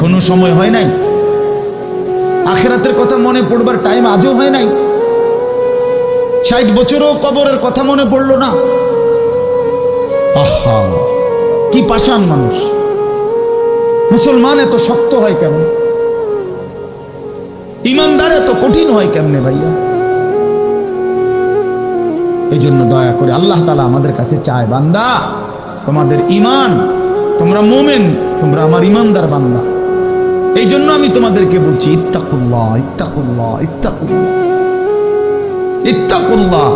এখনও সময় হয় নাই। আখেরাতের কথা মনে পড়বার টাইম আজও হয় নাই। ষাট বছরও কবরের কথা মনে পড়ল না। আহা, কি পাষাণ মানুষ। মুসলমান এত শক্ত হয় কেমন? ইমানদার এত কঠিন হয় কেমনে ভাইয়া? এই জন্য দয়া করে আল্লাহ তালা আমাদের কাছে চায়, বান্দা, তোমাদের ইমান তোমরা মোমেন, তোমরা আমার ইমানদার বান্দা। এই জন্য আমি তোমাদেরকে বলছি, ইত্তাকুল্লাহ ইত্তাকুল্লাহ ইত্তাকুল্লাহ। ইত্তাকুল্লাহ।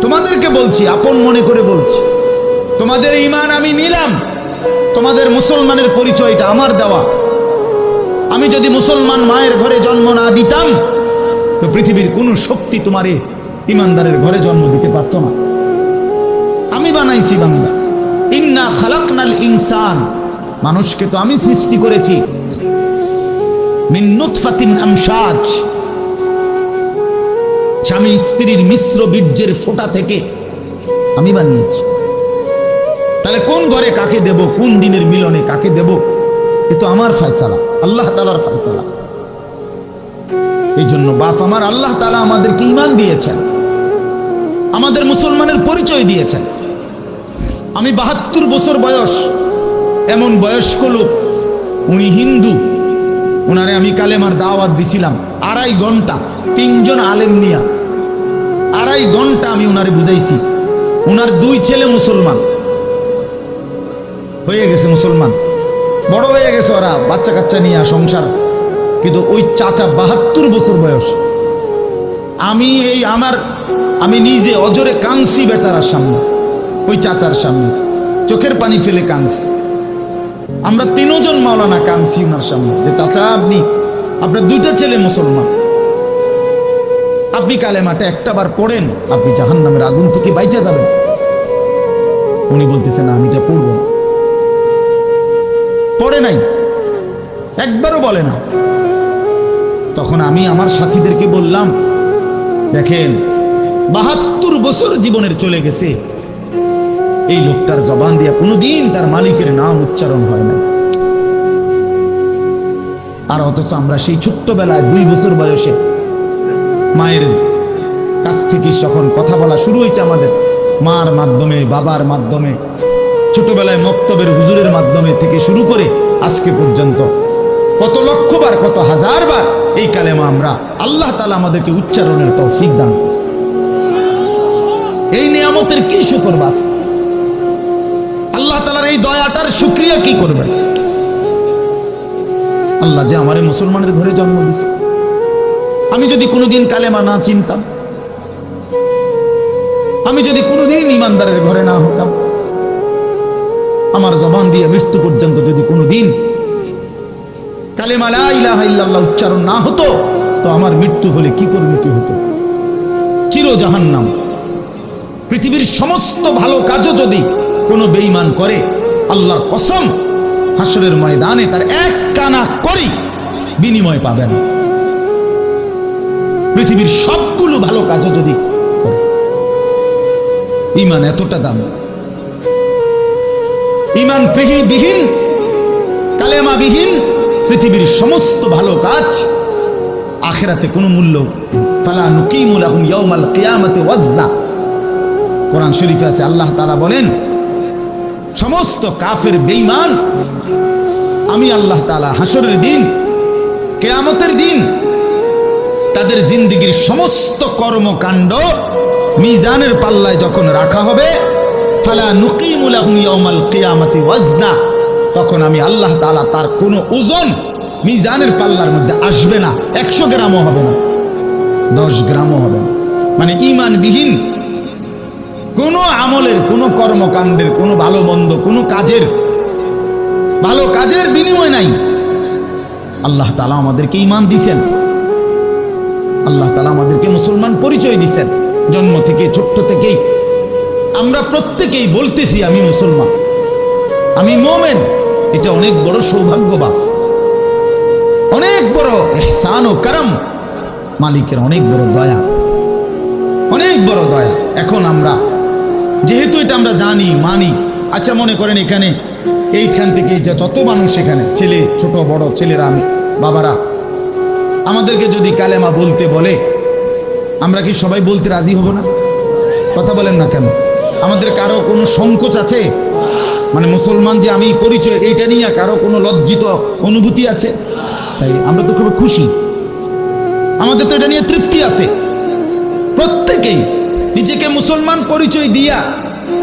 তোমাদেরকে বলছি, আপন মনে করে বলছি, তোমাদের ইমান আমি নিলাম, তোমাদের মুসলমানের পরিচয়টা আমার দেওয়া। আমি যদি মুসলমান মায়ের ঘরে জন্ম না দিতাম, তো পৃথিবীর কোনো শক্তি তোমারে ইমানদারের ঘরে জন্ম দিতে পারতো না। আমি বানাইছি বাংলা। ইন্না খালাকনাল ইনসান। মানুষকে তো আমি সৃষ্টি করেছি। মিন নুতফাতিন আমশাজ। স্বামী স্ত্রীর মিশ্র বীর্যের ফোঁটা থেকে আমি বানিয়েছি। তাহলে কোন ঘরে কাকে দেব, কোন দিনের মিলনে কাকে দেব, এ তো আমার ফয়সালা, আল্লাহ তালার ফয়সালা। এই জন্য বাপ আমার, আল্লাহ তালা আমাদেরকে ইমান দিয়েছেন। আমাদের মুসলমানের পরিচয় দিয়েছেন। আমি বাহাত্তর বছর বয়স, এমন বয়স্ক লোক, উনি হিন্দু। ওনারে আমি কালেমার দাওয়াত দিছিলাম। আড়াই ঘণ্টা, তিনজন আলেম নিয়া। আড়াই ঘণ্টা আমি ওনারে বুঝাইছি। ওনার দুই ছেলে মুসলমান। হয়ে গেছে মুসলমান। বড় হয়ে গেছে ওরা বাচ্চা কাচ্চা নিয়ে সংসার। কিন্তু ওই চাচা বাহাত্তর বছর বয়স। আমি এই আমার, আমি নিজে অজরে কাঁদছি বেচারার সামনে, ওই চাচার সামনে। চোখের পানি ফেলে কাঁদছি। আমরা তিনজন মাওলানা কাঁদছি ওনার সামনে, যে চাচা, আপনি, আপনার দুইটা ছেলে মুসলমান। আপনি কালেমাটা একটা বার পড়েন, আপনি জাহান নামের আগুন থেকে বাইচা যাবেন। উনি বলতেছেন, আমি এটা পড়ব পড়ে নাই। একবারও বলে না। তখন আমি আমার সাথীদেরকে বললাম, দেখেন, বাহাত্তর বছর জীবনের চলে গেছে এই লোকটার জবান দিয়া কোনোদিন তার মালিকের নাম উচ্চারণ হয় না আর অথচ আমরা সেই ছোট্টবেলায় দুই বছর বয়সে মায়ের কাছ থেকে যখন কথা বলা শুরু হয়েছে আমাদের, মার মাধ্যমে, বাবার মাধ্যমে, ছোটবেলায় মক্তবের হুজুরের মাধ্যমে থেকে শুরু করে আজকে পর্যন্ত কত লক্ষবার, কত হাজার বার এই কালেমা আমরা আল্লাহ তালা আমাদেরকে উচ্চারণের তৌফিক দান করছে। এই নিয়ামতের কি শুকর দয়াটার শুক্রিয়া কি করবেন? আল্লাহ যে আমারে মুসলমানের ঘরে জন্ম দিছে। আমি যদি কোনোদিন কালেমা না চিনতাম, আমি যদি কোনোদিন ইমানদারের ঘরে না হতাম, আমার জবান দিয়ে মৃত্যু পর্যন্ত যদি কোনোদিন কালেমা ইল্লাল্লাহ উচ্চারণ না হতো, তো আমার মৃত্যু হলে কি পরিণতি হতো? চির জাহান্নাম পৃথিবীর সমস্ত ভালো কাজও যদি কোনো বেঈমান করে আল্লাহর কসম হাসরের ময়দানে তার এক কানা করি বিনিময় পাবেন। পৃথিবীর সবগুলো ভালো কাজও যদি ইমান এতটা দাম। ইমান বিহীন কালেমা বিহীন পৃথিবীর সমস্ত ভালো কাজ আখেরাতে কোনো মূল্য ফালা নুকিমুল আহুম ওয়াজনা। কোরআন শরীফে আছে, আল্লাহ তাআলা বলেন সমস্ত কাফের বেঈমান। আমি আল্লাহ তাআলা হাসরের দিন, কেয়ামতের দিন তাদের জিন্দিগির সমস্ত কর্মকাণ্ড মিজানের পাল্লায় যখন রাখা হবে, ফালা নুকিমুল আহুম ইয়াউমাল কিয়ামাতি ওয়াজনা, তখন আমি আল্লাহ তাআলা তার কোনো ওজন মিজানের পাল্লার মধ্যে আসবে না, একশো গ্রামও হবে না, দশ গ্রামও হবে না। মানে ইমানবিহীন কোনো আমলের, কোনো কর্মকাণ্ডের, কোনো ভালো মন্দ, কোনো কাজের, ভালো কাজের বিনিময় নাই। আল্লাহ তালা আমাদেরকে ইমান দিছেন। আল্লাহ তালা আমাদেরকে মুসলমান পরিচয় দিছেন। জন্ম থেকে, ছোট্ট থেকেই। আমরা প্রত্যেকেই বলতেছি, আমি মুসলমান। আমি মোমেন। এটা অনেক বড় সৌভাগ্যবাস। অনেক বড় এহসান ও কারাম। মালিকের অনেক বড় দয়া। অনেক বড় দয়া। এখন আমরা যেহেতু এটা আমরা জানি, মানি আচ্ছা মনে করেন এখানে, এইখান থেকে যে যত মানুষ এখানে, ছেলে ছোট, বড়, ছেলেরা আমি, বাবারা, আমাদেরকে যদি কালেমা বলতে বলে, আমরা কি সবাই বলতে রাজি হব না? কথা বলেন না কেন? আমাদের কারও কোনো সংকোচ আছে? মানে মুসলমান যে আমি পরিচয়, এইটা নিয়ে কারও কোনো লজ্জিত অনুভূতি আছে? তাই আমরা তো খুব খুশি। আমাদের তো এটা নিয়ে তৃপ্তি আছে। প্রত্যেকেই নিজেকে মুসলমান পরিচয় দিয়া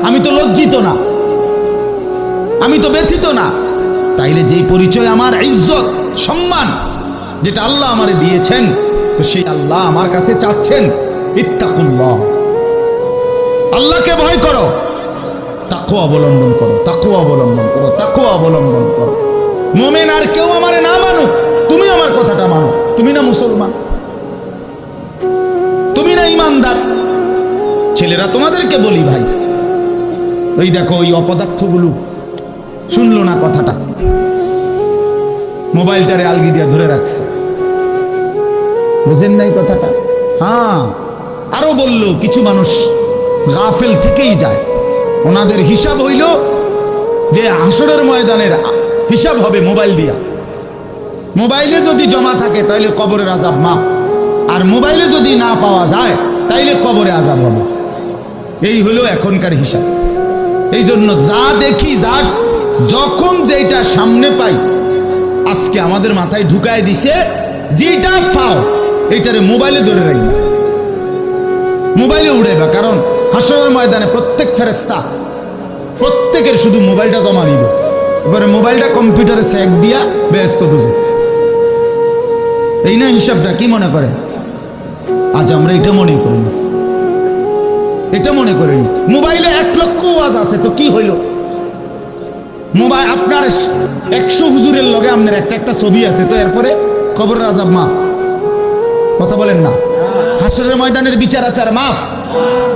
আমি তো লজ্জিত না। আমি তো ব্যথিত না। তাইলে যেই পরিচয় আমার ইজ্জত, সম্মান, যেটা আল্লাহ আমারে দিয়েছেন, তো সেই আল্লাহ আমার কাছে চাচ্ছেন, ইত্তাকুল্লাহ। আল্লাহকে ভয় করো। তাকু অবলম্বন করো তাকু অবলম্বন করো তাকু অবলম্বন করো। মোমেন আর কেউ আমারে না মানুক তুমি আমার কথাটা মানো, তুমি না মুসলমান। ছেলেরা তোমাদেরকে বলি ভাই। ওই দেখো, ওই অপদার্থগুলো। শুনলো না কথাটা? মোবাইলটারে আলগি দিয়ে ধরে রাখছে। বুঝেন নাই কথাটা? হ্যাঁ আরও বলল, কিছু মানুষ গাফেল থেকেই যায়। ওনাদের হিসাব হইল যে হাসরের ময়দানের হিসাব হবে মোবাইল দিয়া। মোবাইলে যদি জমা থাকে, তাইলে কবরের আজাব মাপ আর মোবাইলে যদি না পাওয়া যায়, তাইলে কবরে আজাব হবে। এই হলো এখনকার হিসাব। এই জন্য যা দেখি, যা যখন যেটা সামনে পাই, আজকে আমাদের মাথায় ঢুকায় দিছে যেটা পাও, এইটারে মোবাইলে ধরে রাখবে। মোবাইলে উড়াইবা, কারণ হাসরের ময়দানে প্রত্যেক ফেরেস্তা প্রত্যেকের শুধু মোবাইলটা জমা নিব। এবারে মোবাইলটা কম্পিউটারে স্যাক দিয়া ব্যস্ত দুজন এই না হিসাবটা, কি মনে করেন? আজ আমরা এটা মনে করি। এটা মনে করেন। মোবাইলে এক লক্ষ ওয়াজ আছে, তো কি হইল? মোবাইল আপনার একশো হুজুরের লগে আপনার একটা একটা ছবি আছে, তো এরপরে খবর রাজাব মা। কথা বলেন না। হাসরের ময়দানের বিচার আচার মাফ।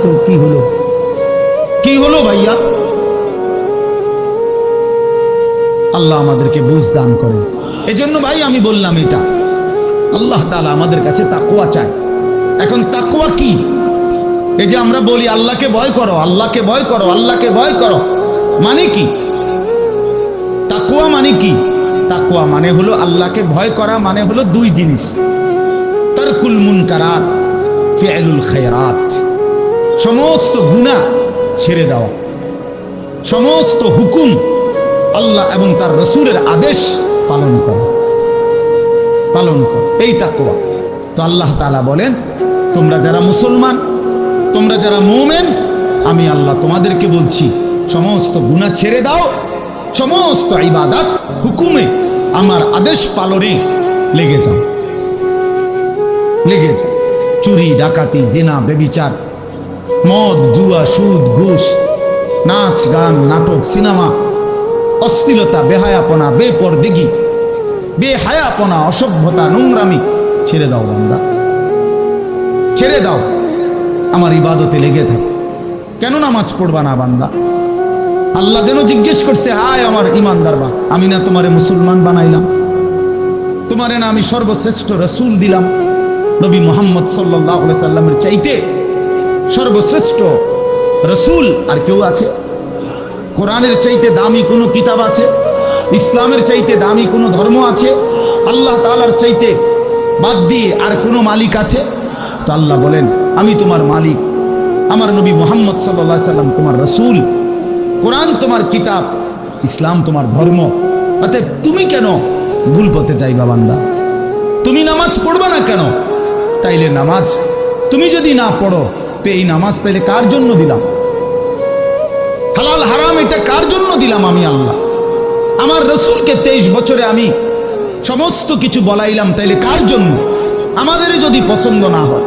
তো কি হলো? কি হলো ভাইয়া? আল্লাহ আমাদেরকে বুঝ দান করেন। এজন্য ভাই আমি বললাম এটা। আল্লাহ তাআলা আমাদের কাছে তাকুয়া চায়। এখন তাকুয়া কি? এই যে আমরা বলি, আল্লাহকে ভয় করো, আল্লাহকে ভয় করো, আল্লাহকে ভয় করো। মানে কি? তাকুয়া মানে কি? তাকুয়া মানে হলো আল্লাহকে ভয় করা মানে হলো দুই জিনিস। তারকুল মুনকারাত, ফিআলুল খায়রাত। সমস্ত গুনাহ ছেড়ে দেওয়া সমস্ত হুকুম আল্লাহ এবং তার রসুলের আদেশ পালন করা। পালন করো। এই তাকুয়া তো আল্লাহ তালা বলেন, তোমরা যারা মুসলমান তোমরা যারা মোমেন, আমি আল্লাহ তোমাদেরকে বলছি, সমস্ত গুনাহ ছেড়ে দাও, সমস্ত ইবাদত হুকুমে আমার আদেশ পালনে লেগে যাও। লেগে যাও। চুরি, ডাকাতি, জেনা বেবিচার মদ, জুয়া, সুদ, ঘুষ, নাচ, গান, নাটক, সিনেমা, অশ্লীলতা, বেহায়াপনা বেপর বেপরদিগি, বেহায়াপনা, অসভ্যতা, নোংরামি ছেড়ে দাও বান্দা। ছেড়ে দাও। আমার ইবাদতে লেগে থাকো। কেন নামাজ পড়বা না বান্দা? আল্লাহ যেন জিজ্ঞেস করছে, হায় আমার ইমানদার বা আমি না তোমারে মুসলমান বানাইলাম। তোমারে না আমি সর্বশ্রেষ্ঠ রসুল দিলাম। নবী মোহাম্মদ সাল্লাহ সাল্লামের চাইতে সর্বশ্রেষ্ঠ রসুল আর কেউ আছে? কোরআনের চাইতে দামি কোনো কিতাব আছে? ইসলামের চাইতে দামি কোনো ধর্ম আছে? আল্লাহ তালার চাইতে বাদ দিয়ে আর কোনো মালিক আছে? তো আল্লাহ বলেন, আমি তোমার মালিক। আমার নবী মোহাম্মদ সাল্লা সাল্লাম তোমার রসুল। কোরআন তোমার কিতাব, ইসলাম তোমার ধর্ম। অতএব তুমি কেন ভুল পথে যাইবা বান্দা? তুমি নামাজ পড়বা না কেন? তাইলে নামাজ। তুমি যদি না পড়ো, তো এই নামাজ তাইলে কার জন্য দিলাম? হালাল হারাম এটা কার জন্য দিলাম আমি আল্লাহ? আমার রসুলকে তেইশ বছরে আমি সমস্ত কিছু বলাইলাম, তাইলে কার জন্য? আমাদেরই যদি পছন্দ না হয়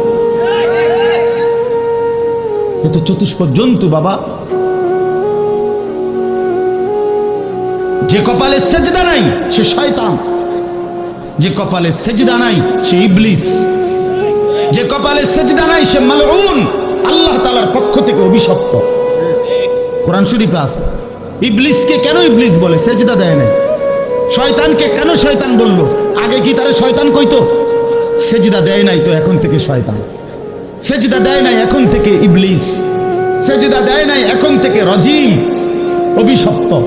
এ তো চতুষ্প জন্তু বাবা। যে কপালে সেজদা নাই, সে শয়তান। যে কপালে সেজদা নাই, সে ইবলিস। যে কপালে সেজদা নাই, সে মালউন। আল্লাহ তাআলার পক্ষ থেকে অভিশপ্ত। কোরআন শরীফে আছে, ইবলিসকে কেন ইবলিস বলে? সেজদা দেয় না শয়তানকে কেন শয়তান বলল? আগে কি তারা শয়তান কইতো? সেজদা দেয় নাই তো এখন থেকে শয়তান। সেজদা দেয় নাই এখন থেকে ইবলিস। সেজদা দেয় নাই এখন থেকে রজিম, অভিশপ্ত।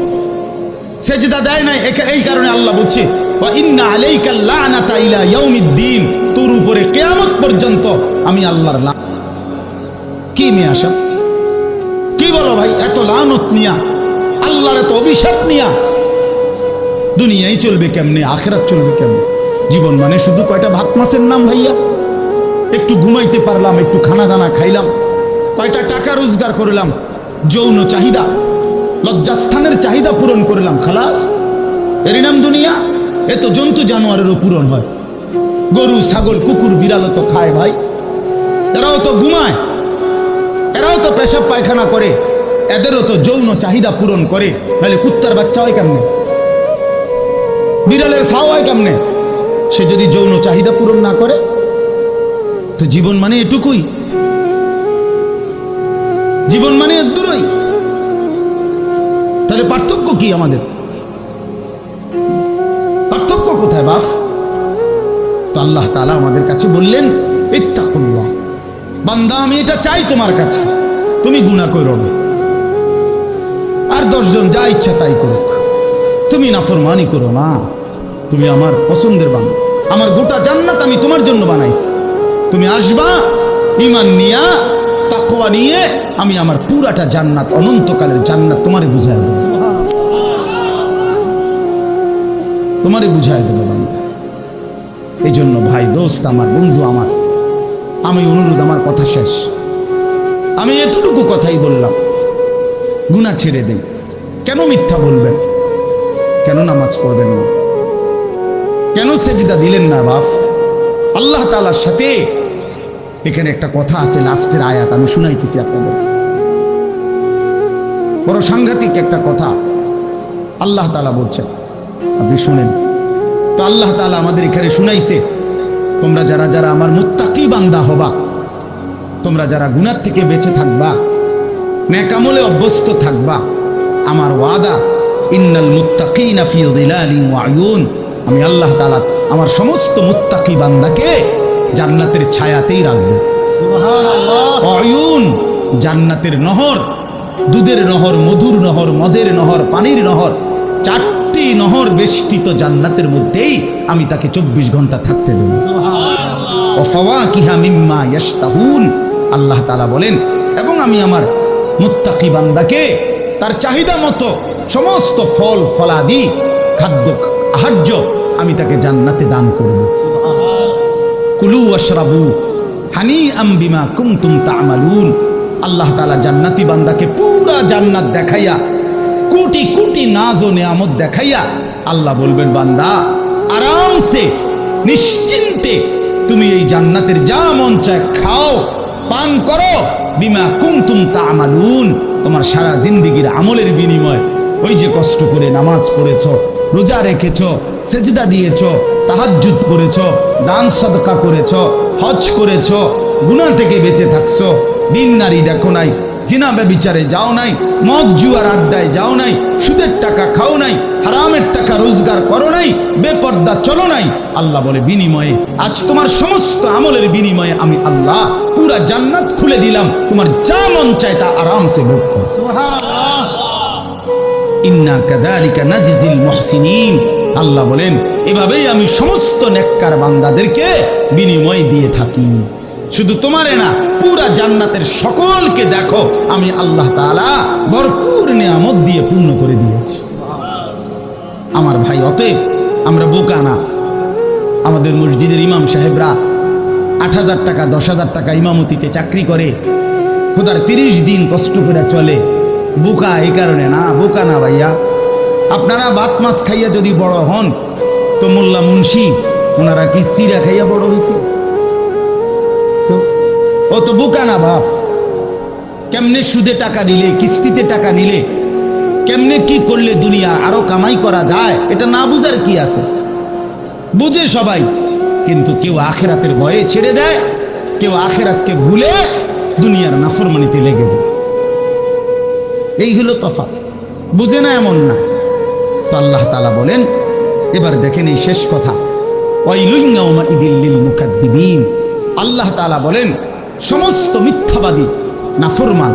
সেজদা দেয় নাই এই কারণে আল্লাহ বলছে, "ওয়া ইন্না আলাইকা লানাতা ইলা ইয়াউমিদ্দিন। তোর উপরে কিয়ামত পর্যন্ত আমি আল্লাহর লা কি মেয়ে আসা? কি বলো ভাই, এত লানত নিয়া, আল্লাহর এত অভিশাপ নিয়া। দুনিয়ায় চলবে কেমনে, আখেরাত চলবে কেমনে? জীবন মানে শুধু কয়টা ভাত মাছের নাম ভাইয়া? একটু ঘুমাইতে পারলাম, একটু খানা দানা খাইলাম, কয়টা টাকা রোজগার করলাম, যৌন চাহিদা, লজ্জাস্থানের চাহিদা পূরণ করলাম, খালাস। এরই নাম দুনিয়া, এ তো জন্তু জানোয়ারেরও পূরণ হয়। গরু, ছাগল, কুকুর, বিড়ালও তো খায় ভাই। এরাও তো ঘুমায়, এরাও তো পেশাব পায়খানা করে, এদেরও তো যৌন চাহিদা পূরণ করে। নাহলে কুত্তার বাচ্চা হয় কেমনে? বিড়ালের ছাও হয় কেমনে? সে যদি যৌন চাহিদা পূরণ না করে তো জীবন মানে এটুকুই। জীবন মানে দূরই তাহলে পার্থক্য কি আমাদের? পার্থক্য কোথায় বাফ তো আল্লাহ তাআলা আমাদের কাছে বললেন, ইত্তাকুল্লাহ। বান্দা, আমি এটা চাই তোমার কাছে। তুমি গুনাহ করো না। আর দশজন যা ইচ্ছা তাই করুক। তুমি নাফরমানি করো না। তুমি আমার পছন্দের বান্দা। আমার গোটা জান্নাত আমি তোমার জন্য বানাইছি। তুমি আসবা ইমান নিয়া, তাকওয়া নিয়ে আমি আমার পুরাটা জান্নাত, অনন্তকালের জান্নাত তোমারে বুঝাই দেবো। তোমারে বুঝাই দেবো এই জন্য ভাই, দোস্ত আমার, বন্ধু আমার, আমি অনুরোধ, আমার কথা শেষ। আমি এতটুকু কথাই বললাম গুণা ছেড়ে দেই। কেন মিথ্যা বলবেন? কেন নামাজ পড়বেন না? কেন সেজিদা দিলেন না বাপ? আল্লাহ তালার সাথে। এখানে একটা কথা আছে, লাস্টের আয়াত, আমি শুনাইতেছি আপনাদের। বড় সাংঘাতিক একটা কথা। আল্লাহ তালা বলছেন, আপনি শুনেন। তো আল্লাহ তালা আমাদের এখানে শুনাইছে, তোমরা যারা যারা আমার মুত্তাকি বান্দা হবা, তোমরা যারা গুনার থেকে বেঁচে থাকবা ন্যাকামলে অভ্যস্ত থাকবা, আমার ওয়াদা, ইন্নাল মুত্তাকিনা ফি যিলালিন আমি আল্লাহ তাআলা আমার সমস্ত মুত্তাকি বান্দাকে জান্নাতের ছায়াতেই রাখব। অয়ুন জান্নাতের নহর দুধের নহর মধুর নহর মদের নহর পানির নহর চারটি নহর বেষ্টিত জান্নাতের মধ্যেই আমি তাকে চব্বিশ ঘণ্টা থাকতে দেব। ও ফাওয়াকিহা মিম্মা ইয়াশতাহুন। আল্লাহ তাআলা বলেন এবং আমি আমার মুত্তাকি বান্দাকে তার চাহিদা মতো সমস্ত ফল ফলাদি খাদ্য আহার্য আমি তাকে জান্নাতে দান করব। কুলু আশরাবু হানি আম বিমা কুমতুম তামালুন। আল্লাহ তাআলা জান্নাতি বান্দাকে পুরা জান্নাত দেখাইয়া, কোটি কোটি নাজ ও নেয়ামত দেখাইয়া আল্লাহ বলবেন, বান্দা, আরামসে, নিশ্চিন্তে তুমি এই জান্নাতের যা মন চায় খাও, পান করো, বিমা কুমতুম তা তামালুন। তোমার সারা জিন্দিগির আমলের বিনিময় ওই যে কষ্ট করে নামাজ পড়েছ রোজা রেখেছ, সেজদা দিয়েছ, তাহাজ্জুদ করেছ, দান সদকা করেছ, হজ করেছ, গুনাহ থেকে বেঁচে থাকছো। দিন নারী দেখো নাই, জিনা ব্যবিচারে যাও নাই, মদ জুয়ার আড্ডায় যাও নাই, সুদের টাকা খাও নাই, হারামের টাকা রোজগার করো নাই, বেপর্দা চলো নাই। আল্লাহ বলে, বিনিময়ে, আজ তোমার সমস্ত আমলের বিনিময়ে আমি আল্লাহ পুরা জান্নাত খুলে দিলাম। তোমার যা মন চায় তা আরামসে ভোগ করো। ইন্না কাদালিকা নাজিজিল মুহসিনিন। আল্লাহ বলেন, এভাবেই আমি সমস্ত নেককার বান্দাদেরকে বিনিময় দিয়ে থাকি। শুধু তোমারে না, পুরা জান্নাতের সকলকে দেখো, আমি আল্লাহ তাআলা ভরপুর নিয়ামত দিয়ে পূর্ণ করে দিয়েছি। আমার ভাই অতএব, আমরা বোকা না। আমাদের মসজিদের ইমাম সাহেবরা আট হাজার টাকা, দশ হাজার টাকা ইমামতিতে চাকরি করে। খোদার তিরিশ দিন কষ্ট করে চলে। বোকা এই কারণে না, বোকা না ভাইয়া। আপনারা বাত মাছ খাইয়া যদি বড় হন, তো মোল্লা মুন্সি, ওনারা কি সিরা খাইয়া বড় হয়েছে তো ও তো বোকা না বাপ। কেমনে সুদে টাকা নিলে, কিস্তিতে টাকা নিলে, কেমনে কি করলে দুনিয়া আরও কামাই করা যায়, এটা না বুঝার কি আছে? বুঝে সবাই, কিন্তু কেউ আখেরাতের ভয়ে ছেড়ে দেয়, কেউ আখেরাতকে ভুলে দুনিয়ার নাফরমানিতে লেগে যায়। এই হলো তফাৎ। বুঝে না এমন না। তো আল্লাহ তালা বলেন, এবার দেখেন এই শেষ কথা। আল্লাহ তালা বলেন, সমস্ত মিথ্যাবাদী, নাফরমান,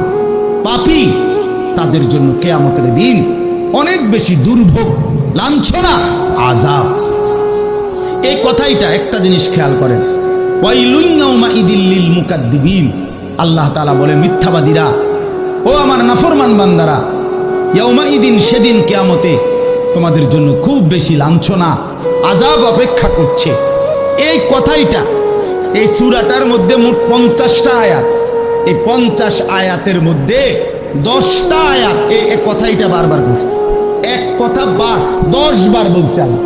পাপী, তাদের জন্য কেয়ামতের দিন অনেক বেশি দুর্ভোগ, লাঞ্ছনা আজাব এই কথাইটা একটা জিনিস খেয়াল করেন। ওয়াইলুইয়াউমা ইদিল্লিল মুকাদ্দিবিন আল্লাহ তালা বলেন, মিথ্যাবাদীরা ও আমার নাফরমান বান্দারা ইয়াউমা ইদিন সেদিন কেয়ামতে তোমাদের জন্য খুব বেশি লাঞ্ছনা আজাব অপেক্ষা করছে। এই কথাইটা, এই সুরাটার মধ্যে মোট পঞ্চাশটা আয়াত। এই পঞ্চাশ আয়াতের মধ্যে দশটা আয়াত এই কথাইটা বারবার বলছে। এক কথা বা দশ বার বলছে আল্লাহ।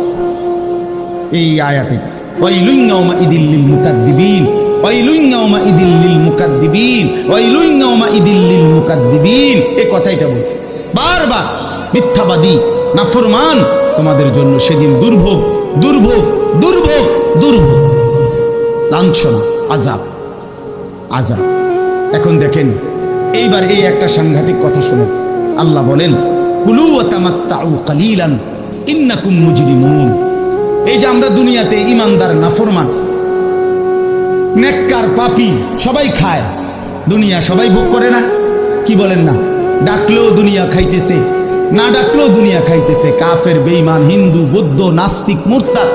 এই আয়াতে ওই ইয়াউমা ইদিল লিল মুকাদ্দিবিন। ওয়াইলুন ইয়াউমা ইদিল লিল মুকাদ্দিবিন ওয়াইলুন ইয়াউমা ইদিল লিল মুকাদ্দিবিন। এই কথাইটা বারবার মিথ্যাবাদী, নাফরমান, তোমাদের জন্য সেদিন দুর্ভোগ দুর্ভোগ দুর্ভোগ দুর্ভোগ। লাঞ্ছনা, আজাব আজাব। এখন দেখেন, এইবার এই একটা সাংঘাতিক কথা শুনুন। আল্লাহ বলেন, কুলু এই যে আমরা দুনিয়াতে ইমানদার, নাফরমান নেককার পাপি সবাই খায়। দুনিয়া সবাই ভোগ করে না। কি বলেন না? ডাকলেও দুনিয়া খাইতেছে, না ডাকলেও দুনিয়া খাইতেছে। কাফের বেইমান হিন্দু, বৌদ্ধ, নাস্তিক, মুরতাদ,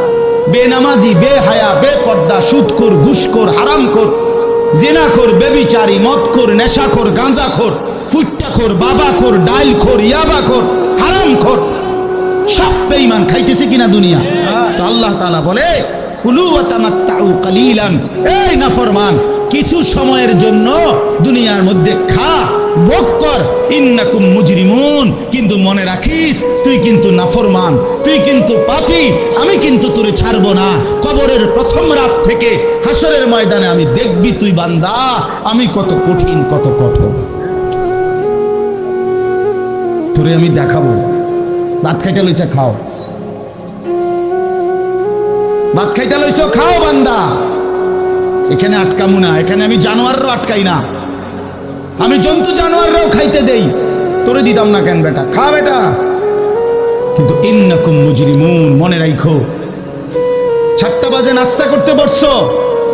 বেনামাজি, বেহায়া, বেপর্দা, সুদখোর, ঘুষখোর, হারামখোর, জেনাখোর, বেবিচারি, মদখোর, নেশাখোর, গাঁজাখোর, ফুট্টাখোর, বাবাখোর, ডাইলখোর, ইয়াবাখোর, হারামখোর, সব বেইমান খাইতেছে কিনা দুনিয়া? তো আল্লাহ তালা বলে এই নাফরমান কিছু সময়ের জন্য দুনিয়ার মধ্যে খা, ভোগ কর। ইন্নাকুম মুজরিমুন, কিন্তু মনে রাখিস, তুই কিন্তু নাফরমান, তুই কিন্তু পাপী, আমি কিন্তু তোরে ছাড়বো না। কবরের প্রথম রাত থেকে হাসরের ময়দানে আমি দেখবি তুই বান্দা, আমি কত কঠিন, কত কঠোর। তোরে আমি দেখাবো। ভাত খাইতে লইছে, খাও। ভাত খাইতে লইছ, খাও বান্দা। এখানে আটকামু না, এখানে আমি জানোয়াররাও আটকাই না। আমি জন্তু জানোয়াররাও খাইতে দেই। তোরে দিতাম না কেন বেটা? খা বেটা। কিন্তু ইন্নাকুম মুজরিমুন, মনে রাখো চারটা বাজে নাস্তা করতে বসছো।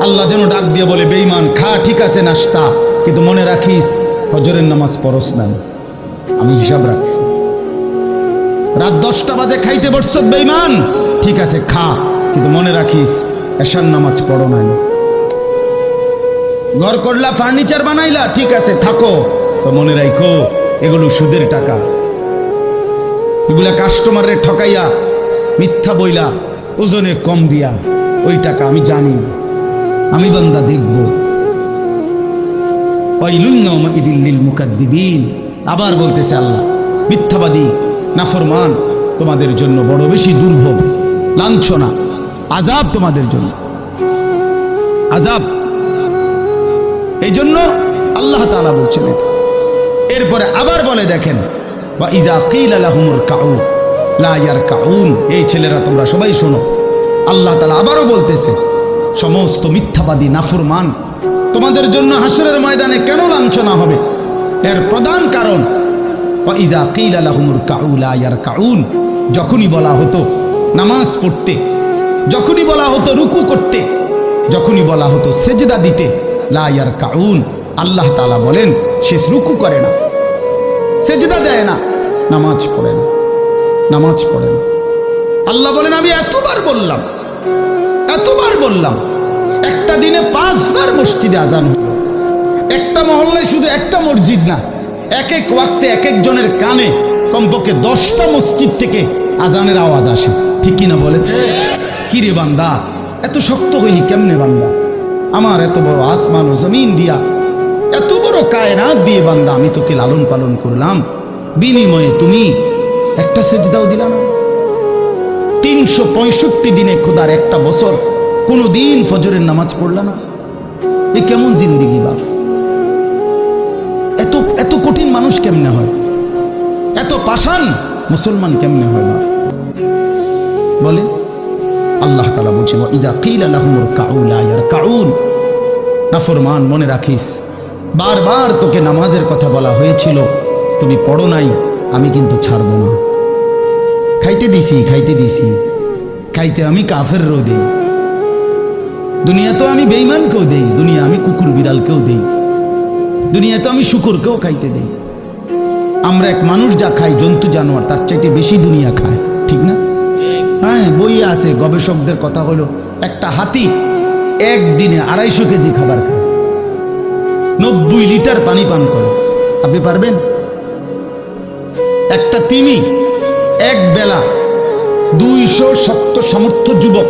আল্লাহ যেন ডাক দিয়ে বলে বেইমান খা, ঠিক আছে, নাস্তা। কিন্তু মনে রাখিস, ফজরের নামাজ পরস না আমি হিসাব রাখছি। রাত দশটা বাজে খাইতে বসছ বেইমান ঠিক আছে, খা। কিন্তু মনে রাখিস, এশার নামাজ পড়ো নাই। ঘর করলা ফার্নিচার বানাইলা, ঠিক আছে, থাকো। তো মনে রাখো এগুলো সুদের টাকা। এগুলা কাস্টমারের ঠকাইয়া, মিথ্যা বইলা, ওজনে কম দিয়া, ওই টাকা আমি জানি। আমি বান্দা দেখব। আবার বলতেছে আল্লাহ, মিথ্যাবাদী, নাফরমান, তোমাদের জন্য বড় বেশি দুর্ভোগ, লাঞ্ছনা। আজাব তোমাদের জন্য। আজাব এই জন্য আল্লাহ তাআলা বলছেন এরপরে আবার বলে দেখেন বা ইজা কিল আলাহুমুর কাউ লা কাউন এই ছেলেরা তোমরা সবাই শোনো। আল্লাহ তালা আবারও বলতেছে, সমস্ত মিথ্যাবাদী, নাফরমান, তোমাদের জন্য হাসরের ময়দানে কেন লাঞ্ছনা হবে? এর প্রধান কারণ বা ইজা কিল আলাহুমুর কাউ লা কাউন যখনই বলা হতো, নামাজ পড়তে যখনই বলা হতো রুকু করতে, যখনই বলা হতো সেজদা দিতে, লা কাউন আল্লাহ তালা বলেন সে রুকু করে না। সেজদা দেয় না, নামাজ পড়ে না, নামাজ পড়ে না। আল্লাহ বলেন, আমি এতবার বললাম এতবার বললাম, একটা দিনে পাঁচবার মসজিদে আজান একটা মহল্লায় শুধু একটা মসজিদ না, এক এক ওয়াক্তে এক একজনের কানে কমপক্ষে দশটা মসজিদ থেকে আজানের আওয়াজ আসে। ঠিক কিনা বলেন? কি রে বান্দা? এত শক্ত হইনি কেমনে বান্দা? আমার এত বড় আসমান ও জমিন দিয়া এত বড় কায়নাত দিয়ে বান্দা আমি তোকে লালন পালন করলাম। বিনিময়ে তুমি একটা সেজদাও দিলা না। তিনশো পঁয়ষট্টি দিনে খোদার একটা বছর কোনো দিন ফজরের নামাজ পড়লা না। এ কেমন জিন্দিগি বাপ? এত এত কঠিন মানুষ কেমনে হয়? এত পাষাণ মুসলমান কেমনে হয় বাপ? বলে আল্লাহ তালা বলছে ইদা কিল আল্লাহমুর কাউল আয়ার কাউল নাফরমান মনে রাখিস, বারবার তোকে নামাজের কথা বলা হয়েছিল, তুমি পড়ো নাই, আমি কিন্তু ছাড়ব না। খাইতে দিছি খাইতে দিছি, খাইতে আমি কাফের রো দেই। দুনিয়া তো আমি বেইমানকেও দেই, দুনিয়া আমি কুকুর বিড়ালকেও দেই, দুনিয়া তো আমি শুকুরকেও খাইতে দেই। আমরা এক মানুষ যা খাই, জন্তু জানোয়ার, তার চাইতে বেশি দুনিয়া খায়। হ্যাঁ বই আছে, গবেষকদের কথা হলো, একটা হাতি একদিনে আড়াইশো কেজি খাবার খায়। নব্বই লিটার পানি পান করে। আপনি পারবেন? একটা তিমি এক বেলা দুইশো সত্তর সামর্থ্য যুবক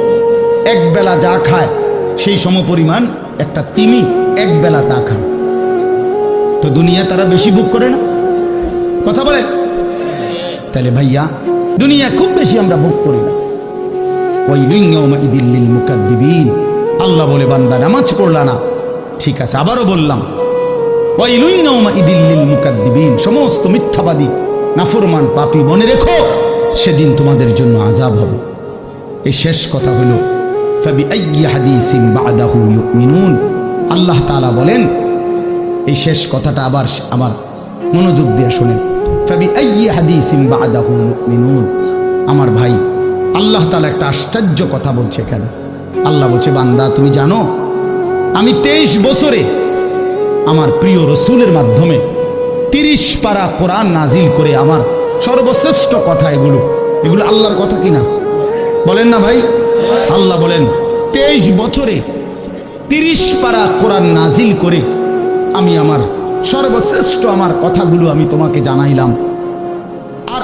এক বেলা যা খায়, সেই সমপরিমাণ একটা তিমি এক বেলা তা খায়। তো দুনিয়া তারা বেশি বুক করে না? কথা বলে তাহলে ভাইয়া, দুনিয়া খুব বেশি আমরা ভোগ করি না। ওই মুকাদ্দিবিন। আল্লাহ বলে, বান্দা, নামাজ পড়লা না। ঠিক আছে, আবারও বললাম। ওই মুকাদ্দিবিন। সমস্ত মিথ্যাবাদী, নাফরমান, পাপি মনে রেখো, সেদিন তোমাদের জন্য আজাব হবে। এই শেষ কথা হলো আল্লাহ তাআলা বলেন, এই শেষ কথাটা আবার আমার মনোযোগ দিয়ে শোনেন। আমার ভাই আল্লাহ তাআলা একটা আশ্চর্য কথা বলছে কেন? আল্লাহ বলছে, বান্দা, তুমি জানো, আমি তেইশ বছরে আমার প্রিয় রসুলের মাধ্যমে তিরিশ পারা কোরআন নাজিল করে আমার সর্বশ্রেষ্ঠ কথা এগুলো। এগুলো আল্লাহর কথা কিনা? বলেন না ভাই। আল্লাহ বলেন, তেইশ বছরে তিরিশ পারা কোরআন নাজিল করে আমি আমার সর্বশ্রেষ্ঠ আমার কথাগুলো আমি তোমাকে জানাইলাম।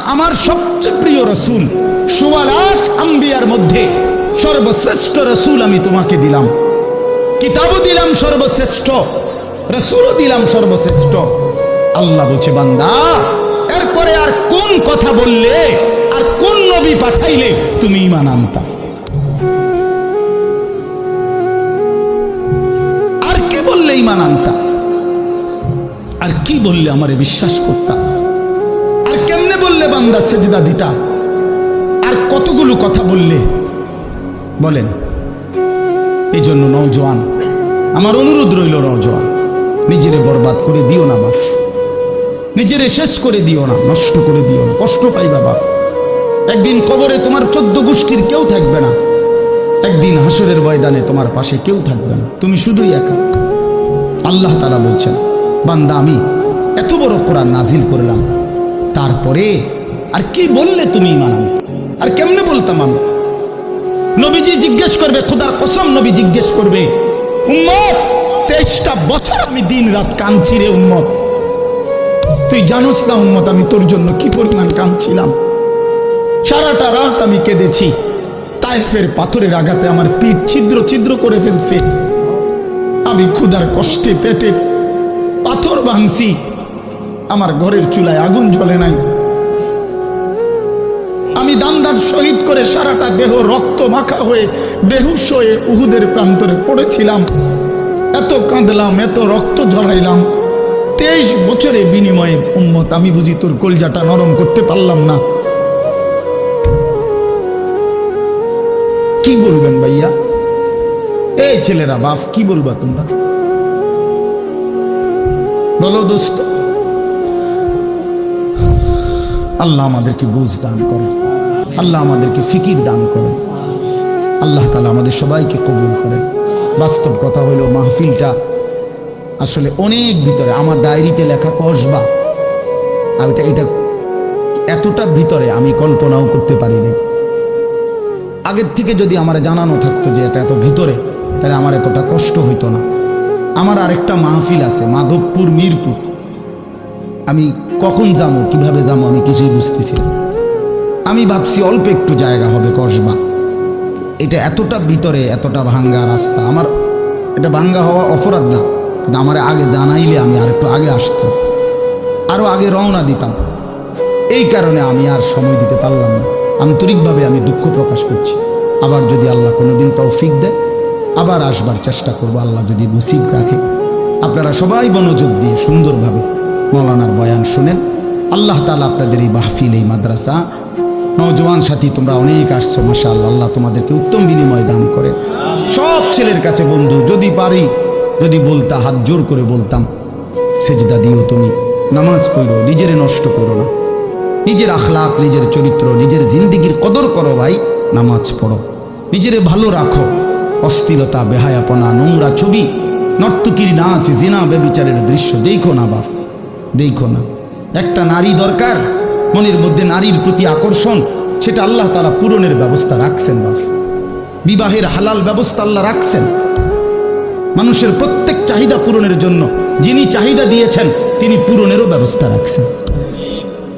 আমার সবচেয়ে প্রিয় রসুল সোয়া লাখ আম্বিয়ার মধ্যে সর্বশ্রেষ্ঠ রসুল আমি তোমাকে দিলাম। কিতাবও দিলাম সর্বশ্রেষ্ঠ, রসুলও দিলাম সর্বশ্রেষ্ঠ। আল্লাহ বলছে, বান্দা, এরপরে আর কোন কথা বললে, আর কোন নবী পাঠাইলে তুমি ইমান আনতা? আর কে বললে ইমান আনতা? আর কি বললে আমারে বিশ্বাস করতা? আর কেমনে বললে বান্দা সেজদা দিতা। আর কতগুলো কথা বললে? বলেন। এই জন্য নৌজওয়ান আমার অনুরোধ রইল নৌজওয়ান নিজেরে বরবাদ করে দিও না বাপ। নিজেরে শেষ করে দিও না, নষ্ট করে দিও না, কষ্ট পাইবা বাপ। একদিন কবরে তোমার চোদ্দ গোষ্ঠীর কেউ থাকবে না। একদিন হাসরের ময়দানে তোমার পাশে কেউ থাকবে না। তুমি শুধুই একা। আল্লাহ তারা বলছেন, বান্দা আমি এত বড় কোরআন নাজিল করলাম। তারপরে আর কি বললে তুমি মানাম আর কেমনে বলতাম আমি? নবীজি জিজ্ঞেস করবে, খোদার কসম নবী জিজ্ঞেস করবে, উম্মত, তেইশটা বছর আমি দিন রাত কাঁদছি রে উম্মত। তুই জানোস না উম্মত, আমি তোর জন্য কি পরিমাণ কাঁদছিলাম? সারাটা রাত আমি কেঁদেছি। তাইফের পাথরের আঘাতে আমার পিঠ ছিদ্র ছিদ্র করে ফেলছে। আমি ক্ষুধার কষ্টে পেটে পাথর ভাঙছি। আমার ঘরের চুলায় আগুন জ্বলে নাই। আমি দান্দার শহীদ করে সারাটা দেহ রক্ত মাখা হয়ে বেহুশ হয়ে উহুদের প্রান্তরে পড়েছিলাম। এত কাঁদলাম, এত রক্ত ঝরাইলাম। তেইশ বছরের বিনিময়ে উম্মত, আমি বুঝি তোর কলজাটা নরম করতে পারলাম না। কি বলবেন ভাইয়া? এই ছেলেরা বাপ কি বলবা তোমরা? বলো দোস্ত। আল্লাহ আমাদেরকে বুঝ দান করে আল্লাহ আমাদেরকে ফিকির দান করে আল্লাহ তালা আমাদের সবাইকে কবুল করে বাস্তব কথা হলো মাহফিলটা আসলে অনেক ভিতরে, আমার ডায়েরিতে লেখা কসবা। আর এটা এটা এতটা ভিতরে আমি কল্পনাও করতে পারিনি। আগের থেকে যদি আমার জানানো থাকতো যে এটা এত ভিতরে, তাহলে আমার এতটা কষ্ট হইতো না। আমার আরেকটা মাহফিল আছে, মাধবপুর মিরপুর। আমি কখন যাব, কীভাবে যাব আমি কিছুই বুঝতেছি না। আমি ভাবছি অল্প একটু জায়গা হবে কসবা। এটা এতটা ভিতরে, এতটা ভাঙ্গা রাস্তা, আমার এটা ভাঙ্গা হওয়া অপরাধ না। কিন্তু আমার আগে জানাইলে আমি আর একটু আগে আসতাম। আরও আগে রওনা দিতাম। এই কারণে আমি আর সময় দিতে পারলাম না। আন্তরিকভাবে আমি দুঃখ প্রকাশ করছি। আবার যদি আল্লাহ কোনোদিন তৌফিক দেয়, আবার আসবার চেষ্টা করব আল্লাহ যদি নসিব রাখে। আপনারা সবাই মনোযোগ দিয়ে সুন্দরভাবে মৌলানার বয়ান শুনেন। আল্লাহ তালা আপনাদের এই মাহফিল, এই মাদ্রাসা নওজওয়ান সাথী, তোমরা অনেক আসছো মাসা আল্লাহ তোমাদেরকে উত্তম বিনিময় দান করে। সব ছেলের কাছে বন্ধু, যদি পারি, যদি বলতা, হাত জোর করে বলতাম, সেজদা দিও তুমি, নামাজ পড়ো, নিজেরে নষ্ট করো না। নিজের আখলাক নিজের চরিত্র, নিজের জিন্দিগির কদর করো ভাই, নামাজ পড়ো। নিজেরে ভালো রাখো, অস্থিরতা, বেহায়াপনা, নোংরা ছবি, নর্তকীর নাচ, জিনা, বেবিচারের দৃশ্য, দেখো না বাপ, দেখো না। একটা নারী দরকার মনের মধ্যে নারীর প্রতি আকর্ষণ, সেটা আল্লাহ তারা পূরণের ব্যবস্থা রাখছেন বাপ। বিবাহের হালাল ব্যবস্থা আল্লাহ রাখছেন। মানুষের প্রত্যেক চাহিদা পূরণের জন্য যিনি চাহিদা দিয়েছেন, তিনি পূরণেরও ব্যবস্থা রাখছেন।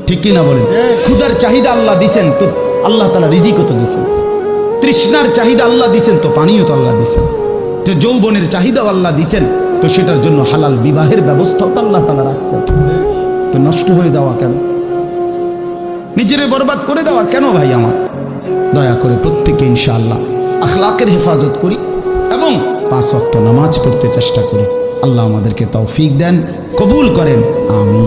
ঠিক কি না বলেন? ক্ষুদার চাহিদা আল্লাহ দিছেন, তো আল্লাহ তালা রিজিকও তো দিছেন। তৃষ্ণার চাহিদা আল্লাহ দিছেন, তো পানীয় তো আল্লাহ দিছেন। তো যৌবনের চাহিদাও আল্লাহ দিছেন, তো সেটার জন্য হালাল বিবাহের ব্যবস্থাও তো আল্লাহ তালা রাখছেন। তো নষ্ট হয়ে যাওয়া কেন? নিজেরে বরবাদ করে দেওয়া কেন ভাই আমার? দয়া করে প্রত্যেকে ইনশাআল্লাহ আখলাকের হেফাজত করি এবং পাঁচ অক্ত নামাজ পড়তে চেষ্টা করি। আল্লাহ আমাদেরকে তৌফিক দেন, কবুল করেন। আমি